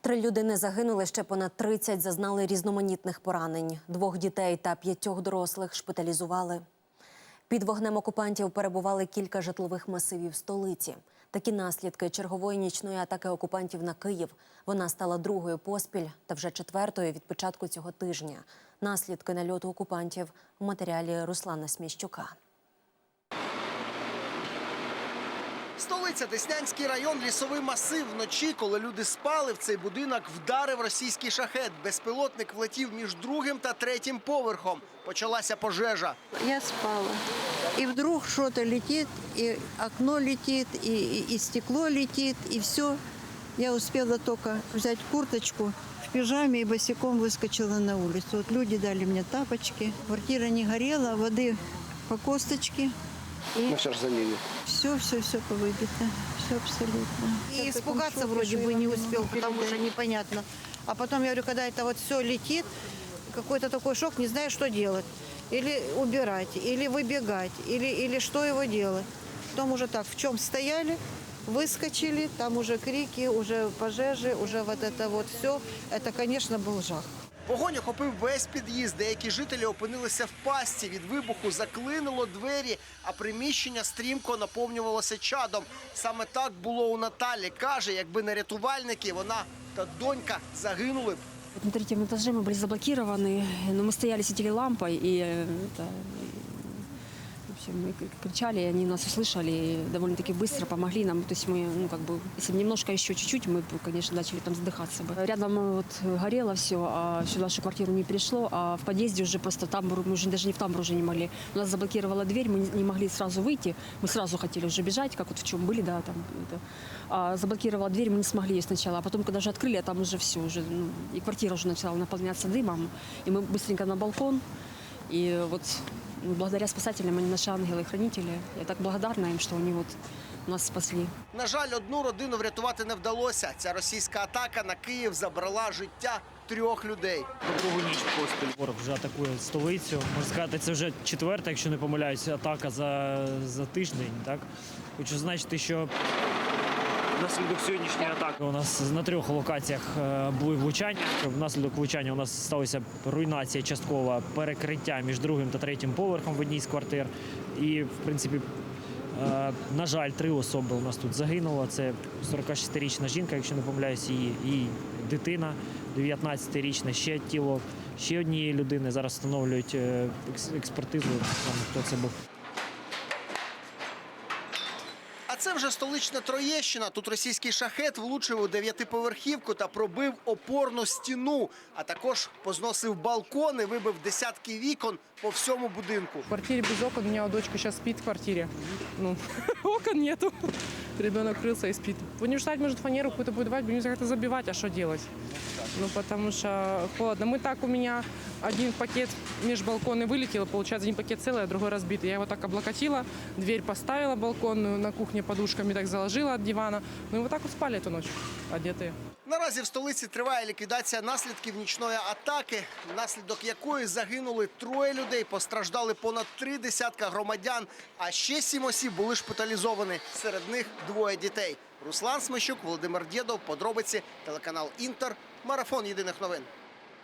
Три людини загинули, ще понад 30 зазнали різноманітних поранень. Двох дітей та п'ятьох дорослих шпиталізували. Під вогнем окупантів перебували кілька житлових масивів столиці. Такі наслідки чергової нічної атаки окупантів на Київ. Вона стала другою поспіль та вже четвертою від початку цього тижня. Наслідки нальоту окупантів у матеріалі Руслана Сміщука. Столиця Деснянський район, лісовий масив. Вночі, коли люди спали, в цей будинок вдарив російський шахет. Безпілотник влетів між другим та третім поверхом. Почалася пожежа. Я спала. И вдруг что-то летит, и окно летит, и, и- и стекло летит, и все. Я успела только взять курточку в пижаме и босиком выскочила на улицу. Вот люди дали мне тапочки. Квартира не горела, воды по косточке. Ну все ж залили. Все, все, все повыбито. Все абсолютно. И испугаться вроде бы не успел, потому что непонятно. А потом, я говорю, когда это вот все летит, какой-то такой шок, не знаю, что делать. Или убирать, или выбегать, или, или что его делать. Потом уже так, в чем стояли, выскочили, там уже крики, уже пожежи, уже вот это вот все. Это, конечно, был жах. Вогонь охопив весь під'їзд. Деякі жителі опинилися в пастці. Від вибуху заклинило двері, а приміщення стрімко наповнювалося чадом. Саме так було у Наталі. Каже, якби не рятувальники, вона та донька загинули б. Вот На третьем этаже мы были заблокированы, но мы стояли, светили лампой, и э, это, в общем, мы к- кричали, и они нас услышали, и довольно-таки быстро помогли нам. То есть мы, ну, как бы, если бы немножко еще чуть-чуть, мы бы, конечно, начали там задыхаться бы. Рядом э, вот горело все, а сюда в нашу квартиру не пришло, а в подъезде уже просто тамбур, мы уже даже не в тамбур уже не могли. У нас заблокировала дверь, мы не- не могли сразу выйти, мы сразу хотели уже бежать, как вот в чем были, да, там, это. А заблокировала дверь, мы не смогли ее сначала, а потом, когда уже открыли, а там уже все, уже, ну, и квартира уже начала наполняться дымом, и мы быстренько на балкон, и вот ну, благодаря спасателям, они наши ангелы-хранители, я так благодарна им, что они вот нас спасли. На жаль, одну родину врятувати не вдалося. Ця російська атака на Київ забрала життя трьох людей. Другу ніч поспіль ворог вже атакує столицю. Можна сказати, це вже четверта, якщо не помиляюся, атака за, за тиждень. Так хочу зазначити, що внаслідок сьогоднішньої атаки у нас на трьох локаціях е, були влучання. Внаслідок влучання у нас сталася руйнація часткова перекриття між другим та третім поверхом в одній з квартир. І в принципі. е, На жаль, три особи у нас тут загинуло. Це 46-річна жінка, якщо не помиляюсь, і, і дитина 19-річна, ще тіло ще однієї людини. Зараз встановлюють е, експертизу, хто це був. А це вже столична Троєщина. Тут російський шахет влучив у дев'ятиповерхівку та пробив опорну стіну, а також позносив балкони, вибив десятки вікон по всьому будинку. В квартире без окон. У меня дочка сейчас спит в квартире. Ну, окон нету. Ребенок крылся и спит. Будем ждать, может, фанеру какую-то будет давать, а что делать? Ну, потому что холодно. Мы так, у меня один пакет меж балконы вылетел, получается, один пакет целый, а другой разбитый. Я его так облокотила, дверь поставила балконную, на кухне подушками так заложила от дивана. Ну и вот так вот спали эту ночь, одетые. Наразі в столиці триває ліквідація наслідків нічної атаки, внаслідок якої загинули троє людей, постраждали понад три десятка громадян, а ще сім осіб були шпиталізовані. Серед них двоє дітей. Руслан Смещук, Володимир Дєдов, подробиці, телеканал Інтер, марафон єдиних новин.